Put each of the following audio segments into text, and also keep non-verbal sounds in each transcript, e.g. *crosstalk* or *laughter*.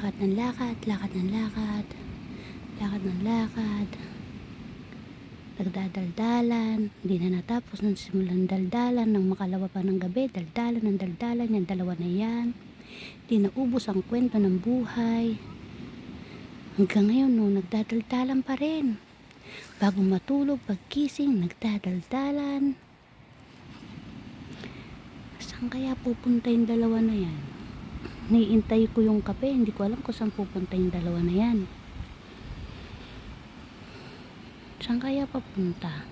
Lakad ng lakad, lakad ng lakad. Lakad ng lakad. Nagdadaldalan. Hindi na natapos nung simulan daldalan ng makalawa pa ng gabi. Daldalan ng daldalan. Yung dalawa na yan. Hindi naubos ang kwento ng buhay. Hanggang ngayon, no, nagdadaldalan pa rin. Bago matulog, pagkising, nagdadaldalan. Saan kaya pupunta yung dalawa na yan? Niintay ko yung kape, hindi ko alam kung saan pupunta yung dalawa na yan. Saan kaya papunta?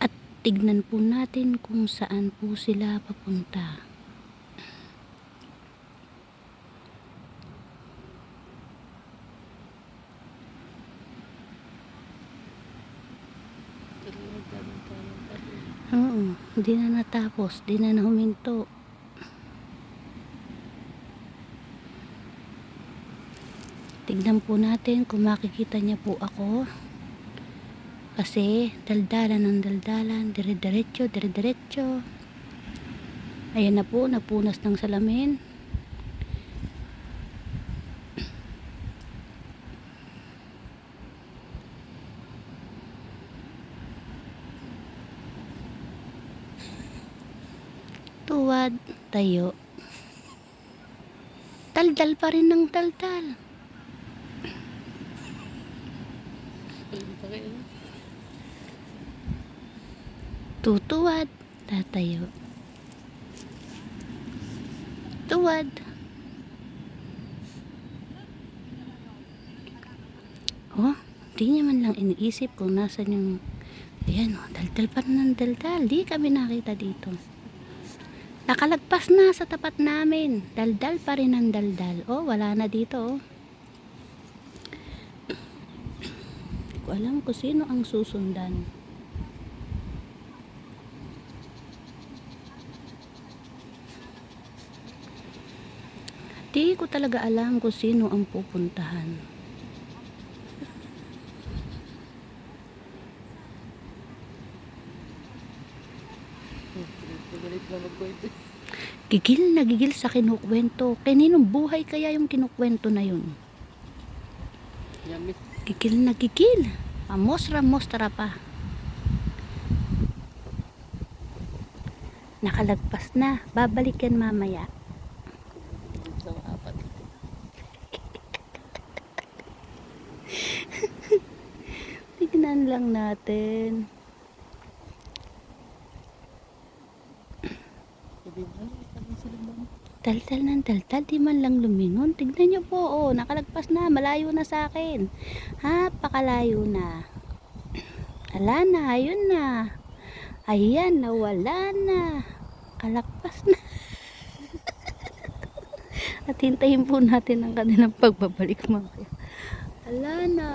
At tignan po natin kung saan po sila papunta. Oo, di na natapos, di na nahuminto. Tignan po natin kung makikita niya po ako. Kasi daldalan ng daldalan, dire-diretso, dire-diretso. Ayan na po, napunas ng salamin. Tuwad, tayo. Daldal pa rin ng daldal. Tutuwad, tatayo. Tuwad. Oh, di niya man lang iniisip kung nasan yung Ayan, oh, daldal pa ng daldal. Di kami nakita dito. Nakalagpas na sa tapat namin. Daldal pa rin ang daldal. Oh, wala na dito. Oh. Ko alam kung sino ang susundan. Di ko talaga alam kung sino ang pupuntahan. Gigil na gigil sa kinukwento. Kaninong buhay kaya yung kinukwento na yun? Yummy. Gigil na gigil. Amosra-mostra pa. Nakalagpas na. Babalik yan mamaya. Sa. *laughs* Tignan lang natin. Sabi mo, ano, ano Daldal ng daldal, di man lang lumingon. Tignan nyo po, oh, nakalagpas na, malayo na sa akin. Ha, pakalayo na. Ala na, ayun na. Ayan, nawala na. Kalagpas na. *laughs* At hintayin po natin ang kanilang pagbabalik mamaya. Ala na.